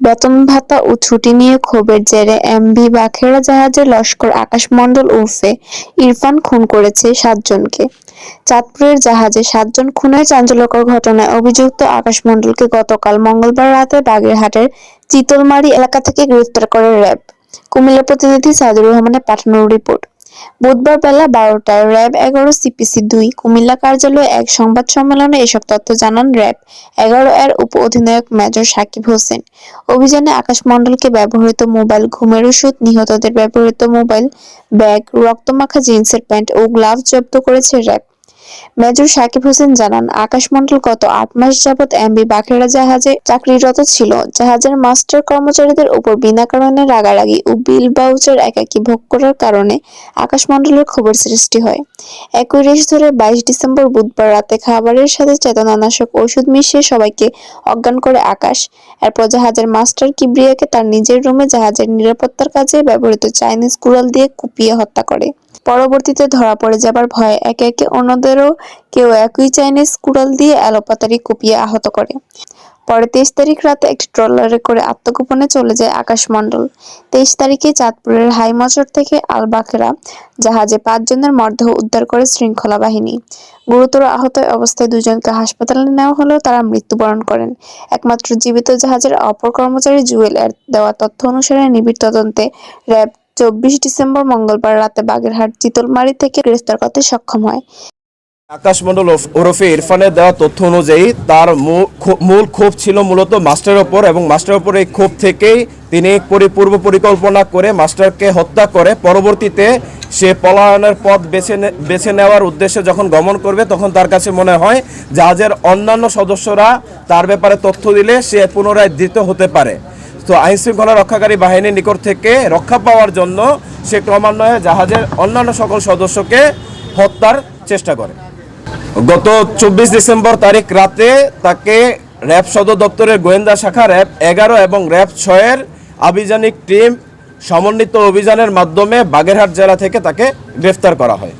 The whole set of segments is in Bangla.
বেতন ভাতা ও ছুটি নিয়ে ক্ষোভের জেরে এমভি বাখেড়া জাহাজের লস্কর আকাশমণ্ডল উর্ফে ইরফান খুন করেছে সাতজনকে। চাঁদপুরের জাহাজে সাতজন খুনের চাঞ্চল্যকর ঘটনায় অভিযুক্ত আকাশ মন্ডলকে গতকাল মঙ্গলবার রাতে বাগেরহাটের চিতলমারি এলাকা থেকে গ্রেফতার করে র্যাব। কুমিল্লা প্রতিনিধি সাইদুর রহমানের পাঠানো রিপোর্ট। বুধবার বেলা বারোটায় র্যাব এগারো, সিপিসি দুই, কুমিল্লা কার্যালয়ে এক সংবাদ সম্মেলনে এসব তথ্য জানান র্যাব এগারো এর উপ অধিনায়ক মেজর সাকিব হোসেন। অভিযানে আকাশমণ্ডলকে ব্যবহৃত মোবাইল, ঘুমের ওষুধ, নিহতদের ব্যবহৃত মোবাইল, ব্যাগ, রক্তমাখা জিন্সের প্যান্ট ও গ্লাভস জব্দ করেছে র্যাব। মেজর সাকিব হোসেন জানান, আকাশমণ্ডল গত আট মাস যাবৎ এমবি বাখেড়া জাহাজে চাকরিরত ছিল। জাহাজের মাস্টার কর্মচারীদের উপর বিনা কারণে রাগারাগি ও বিল বাউচার একাকী ভোগ করার কারণে আকাশমণ্ডলের খবর সৃষ্টি হয়। একই রেশ ধরে বাইশ ডিসেম্বর বুধবার রাতে খাবারের সাথে চেতনানাশক ওষুধ মিশিয়ে সবাইকে অজ্ঞান করে আকাশ। এরপর জাহাজের মাস্টার কিবরিয়াকে তার নিজের রুমে জাহাজের নিরাপত্তার কাজে ব্যবহৃত চাইনিজ কুড়াল দিয়ে কুপিয়ে হত্যা করে। পরবর্তীতে ধরা পড়ে যাবার ভয়ে একে একে অন্যদেরও কেউ একই চাইনিজ কুড়াল দিয়ে এলোপাতারি কুপিয়ে আহত করে। পরে তেইশ তারিখ রাতে একটি ট্রলারে করে আত্মগোপনে চলে যায় আকাশমণ্ডল। তেইশ তারিখে চাঁদপুরের হাইমচর থেকে আলবাখেরা জাহাজে পাঁচজনের মরদেহ উদ্ধার করে শৃঙ্খলা বাহিনী। গুরুতর আহত অবস্থায় দুজনকে হাসপাতালে নেওয়া হলেও তারা মৃত্যুবরণ করেন। একমাত্র জীবিত জাহাজের অপর কর্মচারী জুয়েল এর দেওয়া তথ্য অনুসারে নিবিড় তদন্তে র্যাব চব্বিশ ডিসেম্বর মঙ্গলবার রাতে বাগেরহাট চিতলমারি থেকে গ্রেফতার করতে সক্ষম হয়। আকাশমণ্ডল ওরফ- ওরফে ইরফানের দেওয়া তথ্য অনুযায়ী তার মূল ক্ষোভ ছিল মূলত মাস্টারের ওপর এবং মাস্টারের ওপর এই ক্ষোভ থেকেই তিনি পরি- পূর্ব পরিকল্পনা করে মাস্টারকে হত্যা করে। পরবর্তীতে সে পলায়নের পথ বেছে বেছে নেওয়ার উদ্দেশ্যে যখন গমন করবে, তখন তার কাছে মনে হয় জাহাজের অন্যান্য সদস্যরা তার ব্যাপারে তথ্য দিলে সে পুনরায় ধৃত হতে পারে। তো আইন শৃঙ্খলা রক্ষাকারী বাহিনীর নিকট থেকে রক্ষা পাওয়ার জন্য সে ক্রমান্বয়ে জাহাজের অন্যান্য সকল সদস্যকে হত্যার চেষ্টা করে। গত চব্বিশ ডিসেম্বর তারিখ রাতে তাকে র্যাব সদর দপ্তরের গোয়েন্দা শাখা র্যাব এগারো এবং র্যাব ছয়ের আভিযানিক টিম সমন্বিত অভিযানের মাধ্যমে বাগেরহাট জেলা থেকে তাকে গ্রেফতার করা হয়।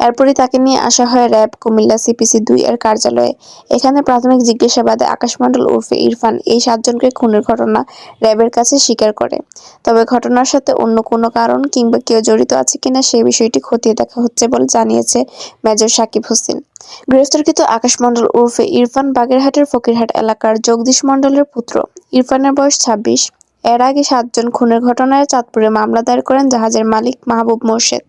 এরপরই তাকে নিয়ে আসা হয় র্যাব কুমিল্লা সিপিসি দুই এর কার্যালয়ে। এখানে প্রাথমিক জিজ্ঞাসাবাদে আকাশমণ্ডল উর্ফে ইরফান এই সাতজনকে খুনের ঘটনা র্যাবের কাছে স্বীকার করে। তবে ঘটনার সাথে অন্য কোনো কারণ কিংবা কেউ জড়িত আছে কিনা সেই বিষয়টি খতিয়ে দেখা হচ্ছে বলে জানিয়েছে মেজর সাকিব হোসেন। গ্রেফতারকৃত আকাশমণ্ডল উর্ফে ইরফান বাগেরহাটের ফকিরহাট এলাকার জগদীশ মণ্ডলের পুত্র। ইরফানের বয়স ছাব্বিশ। এর আগে সাতজন খুনের ঘটনায় চাঁদপুরে মামলা দায়ের করেন জাহাজের মালিক মাহবুব মোর্শেদ।